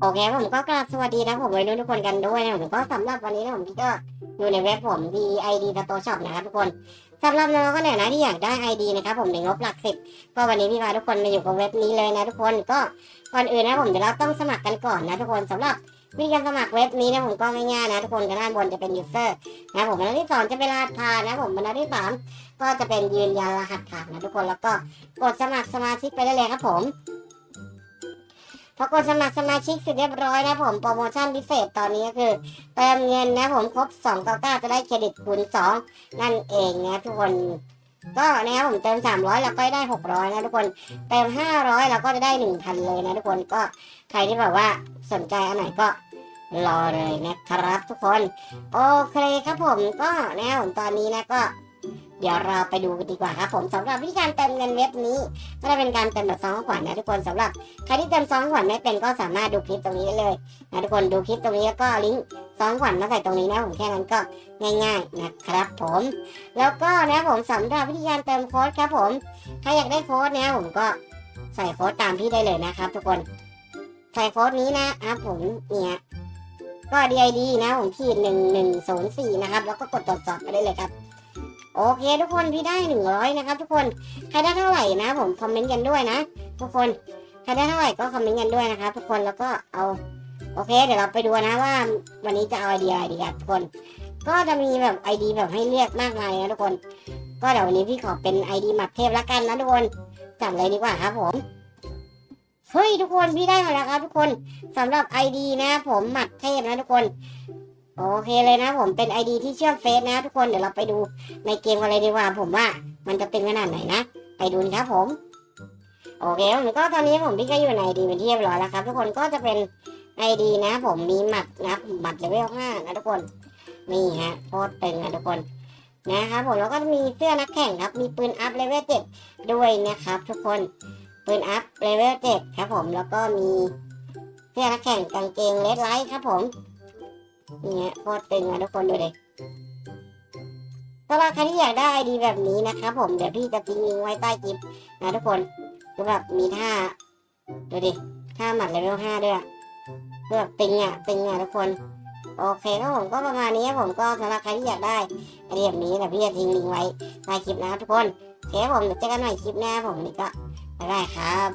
โอเคผมก็กราบสวัสดีนะผมวัยรุ่นทุกคนกันด้วยนะผมก็สำหรับวันนี้นะผมพี่ก็อยู่ในเว็บผม DID Store Shop นะครับทุกคนสำหรับน้องก็ไหนนะที่อยากได้ ID นะครับผมในงบหลักสิบก็วันนี้พี่พาทุกคนมาอยู่กับเว็บนี้เลยนะทุกคนก็ก่อนอื่นนะผมเดี๋ยวเราต้องสมัครกันก่อนนะทุกคนสำหรับวิธีการสมัครเว็บนี้นะผมก็ง่ายๆนะทุกคนด้านบนจะเป็น user นะผมบรรทัดที่สองจะเป็นรหัสผ่านนะผมบรรทัดที่สามก็จะเป็นยืนยันรหัสผ่านนะทุกคนแล้วก็กดสมัครสมาชิกไปได้เลยครับผม พอกดสมัครสมาชิกเสร็จเรียบร้อยนะผมโปรโมชั่นพิเศษตอนนี้ก็คือ เติมเงินนะผมครบ2 9 9จะได้เครดิตคูณ2นั่นเองนะทุกคนก็นะครับผมเติม 300เราก็ได้ 600 นะทุกคน เติม 500เราก็จะได้ 1,000 เลยนะทุกคนก็ใครที่แบบว่าสนใจอันไหนก็รอเลยนะครับทุกคน โอเคครับผมก็นะครับผมตอนนี้นะก็ เดี๋ยวเราไปดูกันดีกว่าครับผมสำหรับวิธีการเติมเงินเว็บนี้ ก็จะเป็นการเติมแบบซองขวัญนะทุกคนสำหรับใครที่เติมซองขวัญไม่เป็นก็สามารถดูคลิปตรงนี้ได้เลยนะทุกคนดูคลิปตรงนี้แล้วก็ลิงก์ซองขวัญมาใส่ตรงนี้นะผมแค่นั้นก็ง่าย ๆนะครับผม แล้วก็นะผมสำหรับวิธีการเติมโค้ดครับผมใครอยากได้โค้ดนะผมก็ใส่โค้ดตามพี่ได้เลยนะครับ ทุกคนใส่โค้ดนี้นะครับผมเนี่ยก็ DID นะผมขีดหนึ่งหนึ่งศูนย์สี่นะครับ แล้วก็กดตรวจสอบไปได้เลยครับ โอเคทุกคนพี่ได้หนึ่งร้อยนะครับ ทุกคนใครได้เท่าไหร่นะ ผมคอมเมนต์กันด้วยนะ ทุกคนใครได้เท่าไหร่ก็คอมเมนต์กันด้วยนะครับทุกคนแล้วก็เอาโอเค เดี๋ยวเราไปดูนะว่าวันนี้จะเอาไอเดียอะไรดีครับทุกคน ก็จะมีแบบไอดีแบบให้เลือกมากมายนะทุกคน ก็เดี๋ยววันนี้พี่ขอเป็นไอดีหมัดเทพละกันนะทุกคนจัดเลยดีกว่าครับผมเฮ้ยทุกคนพี่ได้มาแล้วครับทุกคนสำหรับไอดีนะ ผมหมัดเทพนะทุกคน โอเคเลยนะผมเป็นไอดีที่เชื่อมเฟซนะทุกคนเดี๋ยวเราไปดูในเกมกันเลยดีกว่า ผมว่ามันจะเป็นขนาดไหนนะ ไปดูนะครับผม โอเคผมก็ตอนนี้ผมพี่ก็อยู่ในดีเป็นที่เรียบร้อยแล้วครับ ทุกคนก็จะเป็นไอดีนะ ผมมีหมัดนะหมัดเลเวลห้านะทุกคนนี่ฮะโคตรตึงนะทุกคนนะครับผมแล้วก็มีเสื้อนักแข่งครับ มีปืนอัพเลเวลเจ็ดด้วยนะครับ ทุกคนปืนอัพเลเวลเจ็ดครับผมแล้วก็มีเสื้อนักแข่งกางเกงเลดไลท์ครับผม นี่ฮะโคตรตึงนะทุกคนดูเลยสำหรับใครที่อยากได้ไอดีแบบนี้นะครับผมเดี๋ยวพี่จะทิ้งลิงก์ไว้ใต้คลิปนะทุกคนก็แบบมีท่าดูดิท่าหมัดเลเวลห้าด้วยอะคือแบบตึงอะตึงอะทุกคนโอเคก็ผมก็ประมาณนี้ครับผมก็สำหรับใครที่อยากได้ไอเดียแบบนี้เดี๋ยวพี่จะทิ้งลิงก์ไว้ใต้คลิปนะครับทุกคนโอเคผมเดี๋ยวเจอกันใหม่คลิปหน้าผมนี่ก็บ๊ายบายครับ